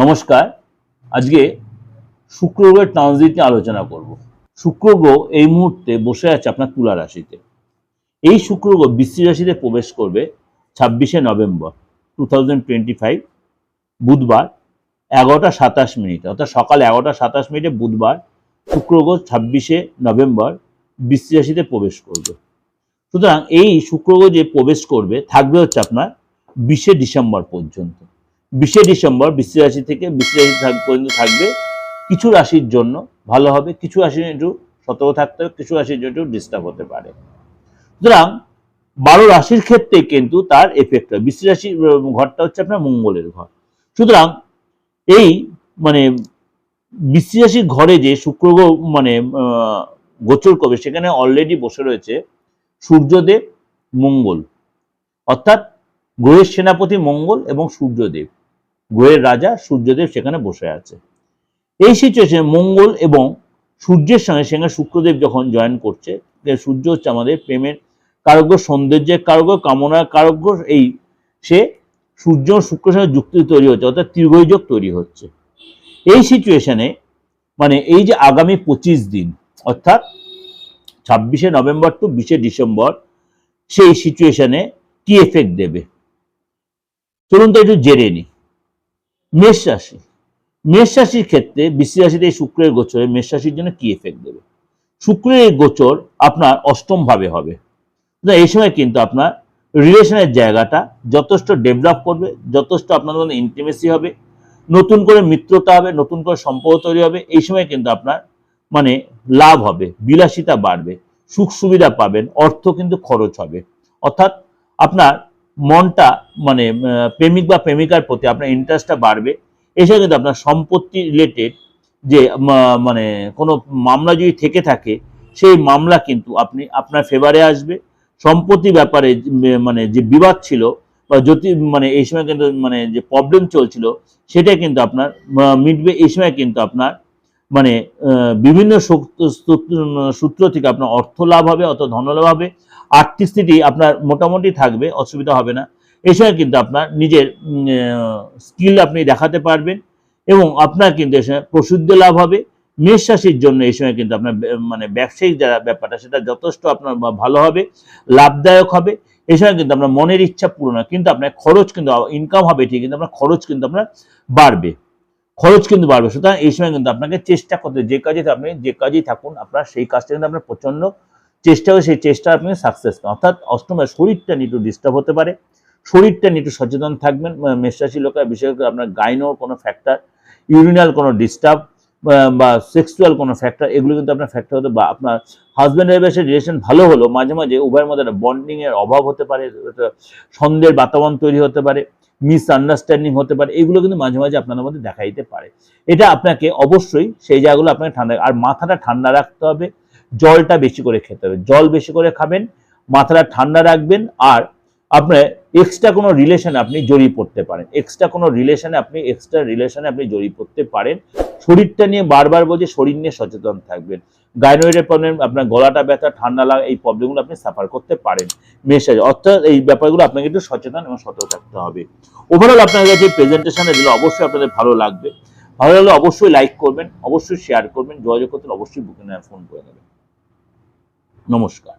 নমস্কার। আজকে শুক্র গ্রহের ট্রানজিট নিয়ে আলোচনা করব। শুক্র গ্রহ এই মুহূর্তে বসে আছে আপনার তুলা রাশিতে। এই শুক্র গ্রহ বৃশ্চিক রাশিতে প্রবেশ করবে ছাব্বিশে নভেম্বর টু বুধবার এগারোটা সাতাশ মিনিট। অর্থাৎ সকাল এগারোটা সাতাশ মিনিটে বুধবার শুক্র গ্রহ ছাব্বিশে নভেম্বর বৃষ্টি রাশিতে প্রবেশ করবে। সুতরাং এই শুক্র গ্রহ যে প্রবেশ করবে থাকবে হচ্ছে আপনার বিশে ডিসেম্বর পর্যন্ত। বিশে ডিসেম্বর বৃশ্চিক রাশি থেকে বৃশ্চিক রাশি পর্যন্ত থাকবে। কিছু রাশির জন্য ভালো হবে, কিছু রাশির একটু সতর্ক থাকতে হবে, কিছু রাশির জন্য একটু ডিস্টার্ব হতে পারে। সুতরাং বারো রাশির ক্ষেত্রে কিন্তু তার এফেক্ট হয়। বৃশ্চিক রাশির ঘরটা হচ্ছে আপনার মঙ্গলের ঘর। সুতরাং এই মানে বৃশ্চিক রাশির ঘরে যে শুক্র মানে গোচর করবে, সেখানে অলরেডি বসে রয়েছে সূর্যদেব, মঙ্গল। অর্থাৎ গ্রহের সেনাপতি মঙ্গল এবং সূর্যদেব। গ্রহের রাজা সূর্যদেব সেখানে বসে আছে। এই সিচুয়েশনে মঙ্গল এবং সূর্যের সঙ্গে সেখানে শুক্রদেব যখন জয়েন করছে সূর্য হচ্ছে আমাদের প্রেমের কারগ্য, সৌন্দর্যের কারগ্য, কামনার কারগ্য, এই সে সূর্য শুক্রের সঙ্গে যুক্তি তৈরি হচ্ছে, অর্থাৎ ত্রিগৈযোগ তৈরি হচ্ছে। এই সিচুয়েশনে মানে এই যে আগামী পঁচিশ দিন, অর্থাৎ ছাব্বিশে নভেম্বর টু বিশে ডিসেম্বর, সেই সিচুয়েশনে কি এফেক্ট দেবে? চলুন তো একটু জেনে নি মেষ রাশি। মেষ রাশির ক্ষেত্রে বৃশ্চিক রাশিতে এই শুক্রের গোচরে মেষ রাশির জন্য কি এফেক্ট দেবে? শুক্রের এই গোচর আপনার অষ্টম ভাবে হবে এই সময় কিন্তু আপনার রিলেশনের জায়গাটা যথেষ্ট ডেভেলপ করবে, যথেষ্ট আপনার মধ্যে ইন্টিমেসি হবে, নতুন করে মিত্রতা হবে, নতুন করে সম্পর্ক তৈরি হবে, এই সময় কিন্তু আপনার মানে লাভ হবে, বিলাসিতা বাড়বে, সুখ সুবিধা পাবেন, অর্থ কিন্তু খরচ হবে। অর্থাৎ আপনার মনটা মানে প্রেমিক বা প্রেমিকার প্রতি আপনার ইন্টারেস্টটা বাড়বে। এছাড়া কিন্তু আপনার সম্পত্তি রিলেটেড যে মানে কোনো মামলা যদি থেকে থাকে, সেই মামলা কিন্তু আপনি আপনার ফেভারে আসবে। সম্পত্তি ব্যাপারে মানে যে বিবাদ ছিল বা যদি মানে এই সময় কিন্তু মানে যে প্রবলেম চলছিল, সেটা কিন্তু আপনার মিটবে। এই সময় কিন্তু আপনার মানে বিভিন্ন সূত্র- থেকে আপনার অর্থ লাভ হবে অত ধনলাভ হবে আর্থিক স্থিতি আপনার মোটামুটি থাকবে, অসুবিধা হবে না। এই সময় কিন্তু আপনার নিজের স্কিল আপনি দেখাতে পারবেন এবং আপনার কিন্তু এই সময় প্রসিদ্ধ লাভ হবে। মেষ রাশির জন্য এই সময় কিন্তু আপনার মানে ব্যবসায়িক যারা ব্যাপারটা, সেটা যথেষ্ট আপনার ভালো হবে, লাভদায়ক হবে। এই সময় কিন্তু আপনার মনের ইচ্ছা পূরণ হয়, কিন্তু আপনার খরচ কিন্তু ইনকাম হবে ঠিক কিন্তু আপনার খরচ কিন্তু আপনার বাড়বে। খরচ কিন্তু বাড়বে। সুতরাং এই সময় কিন্তু আপনাকে চেষ্টা করতে যে কাজে আপনি, যে কাজেই থাকুন, আপনার সেই কাজটা কিন্তু আপনার প্রচণ্ড চেষ্টা হবে, সেই চেষ্টা আপনি সাকসেস পান অর্থাৎ অষ্টমে শরীরটা নিয়ে একটু ডিস্টার্ব হতে পারে। শরীরটা নিয়ে একটু সচেতন থাকবেন। মেষরাশি লোকের, বিশেষ করে আপনার গাইনোর কোনো ফ্যাক্টর ইউরিনাল কোনো ডিস্টার্ব বা সেক্সুয়াল কোনো ফ্যাক্টর এগুলো কিন্তু আপনার ফ্যাক্টর হতে বা, আপনার হাজব্যান্ড ওয়াইফের রিলেশন ভালো হলো মাঝে মাঝে উভয়ের মধ্যে একটা বন্ডিংয়ের অভাব হতে পারে। সন্দেহের বাতাবরণ তৈরি হতে পারে। মিস আন্ডারস্ট্যান্ডিং হতে পারে, এগুলো কিন্তু মাঝে মাঝে আপনাদের মধ্যে দেখা দিতে পারে। এটা আপনাকে অবশ্যই সেই জায়গাগুলো আপনাকে ঠান্ডা, আর মাথাটা ঠান্ডা রাখতে হবে, জলটা বেশি করে খেতে হবে। জল বেশি করে খাবেন, মাথাটা ঠান্ডা রাখবেন, আর আপনার এক্সট্রা কোনো রিলেশনে আপনি জড়িয়ে পড়তে পারেন। এক্সট্রা কোনো রিলেশনে আপনি এক্সট্রা রিলেশনে আপনি জড়িয়ে পড়তে পারেন। শরীরটা নিয়ে বারবার বলছে, শরীর নিয়ে সচেতন থাকবেন। গাইনোয়েডের প্রবলেম আপনার গলাটা ব্যথা, ঠান্ডা লাগা, এই প্রবলেমগুলো আপনি সাফার করতে পারেন। মেসেজ অর্থাৎ এই ব্যাপারগুলো আপনাকে একটু সচেতন এবং সতর্ক থাকতে হবে। ওভারঅল আপনার কাছে প্রেজেন্টেশনে দিলে অবশ্যই আপনাদের ভালো লাগবে। ভালো লাগলে অবশ্যই লাইক করবেন, অবশ্যই শেয়ার করবেন, যোগাযোগ করতে অবশ্যই বুকিং ফোন করে নেবেন। নমস্কার।